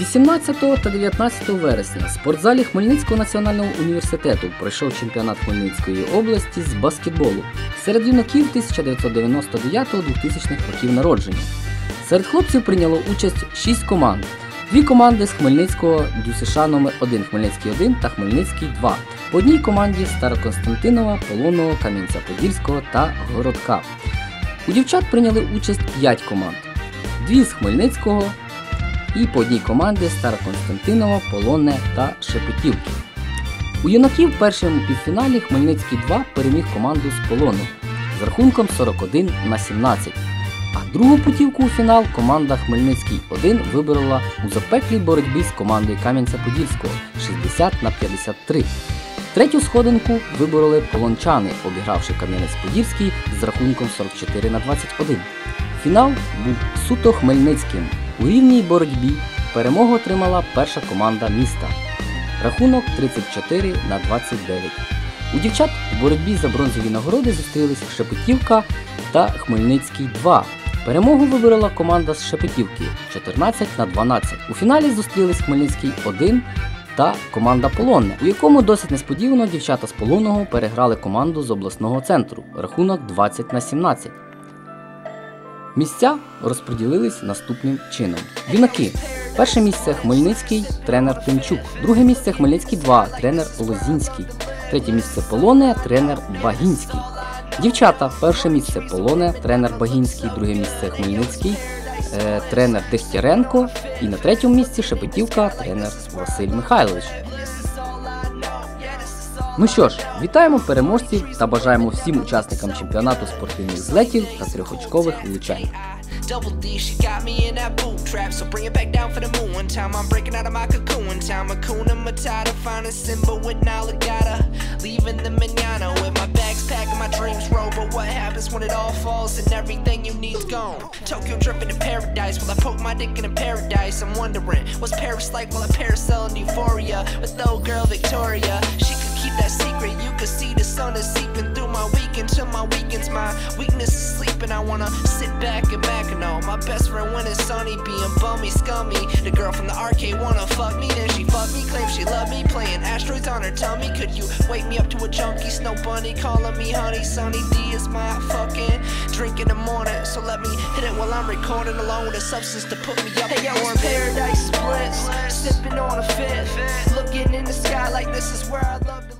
18 та 19 вересня в спортзалі Хмельницького національного університету пройшов чемпіонат Хмельницької області з баскетболу серед юнаків 1999-2000 років народження. Серед хлопців прийняло участь 6 команд. Дві команди з Хмельницького ДЮСШ номер 1 Хмельницький 1 та Хмельницький 2. По одній команді Староконстантинова, Полонного, Кам'янця-Подільського та Городка. У дівчат прийняли участь 5 команд. Дві з Хмельницького і по одній команді Староконстантинова, Полонне та Шепетівки. У юнаків в першому півфіналі Хмельницький 2 переміг команду з Полону з рахунком 41 на 17. А другу путівку у фінал команда Хмельницький 1 виборола у запеклій боротьбі з командою Кам'янця-Подільського 60 на 53. Третю сходинку вибороли полончани, обігравши Кам'янець-Подільський з рахунком 44 на 21. Фінал був суто хмельницьким. У рівній боротьбі перемогу отримала перша команда міста. Рахунок 34 на 29. У дівчат в боротьбі за бронзові нагороди зустрілись Шепетівка та Хмельницький 2. Перемогу виборола команда з Шепетівки 14 на 12. У фіналі зустрілись Хмельницький 1 та команда Полонне, у якому досить несподівано дівчата з Полонного переграли команду з обласного центру. Рахунок 20 на 17. Місця розподілились наступним чином. Юнаки. Перше місце Хмельницький, тренер Тимчук. Друге місце Хмельницький 2, тренер Лозінський. Третє місце Полоне, тренер Багінський. Дівчата. Перше місце Полоне, тренер Багінський. Друге місце Хмельницький, е, тренер Дегтяренко. І на третьому місці Шепетівка, тренер Василь Михайлович. Ну що ж, вітаємо переможців та бажаємо всім учасникам чемпіонату спортивних злетів та трьохочкових влучань. Double D, she got me in that boot trap. So bring it back down for the moon one time. I'm breaking out of my cocoon time. Hakuna Matata, finding Simba with Nalagata. Leaving the manana with my bags packed and my dreams roll. But what happens when it all falls and everything you need's gone? Tokyo dripping in paradise. Will I poke my dick in a paradise? I'm wondering, what's Paris like while I parasail in euphoria with old girl Victoria? She keep that secret. You can see the sun is seeping through my weekend till my weekends. My weakness is sleeping. I wanna sit back and back and know my best friend when it's sunny, being bummy, scummy. The girl from the arcade wanna fuck me, then she fuck me, claim she love me, playing asteroids on her tummy. Could you wake me up to a junkie snow bunny calling me honey? Sunny D is my fucking drink in the morning, so let me hit it while I'm recording along with a substance to put me up. Hey, yo, we're paradise splits, sipping on a fifth, looking in the sky like this is where I love.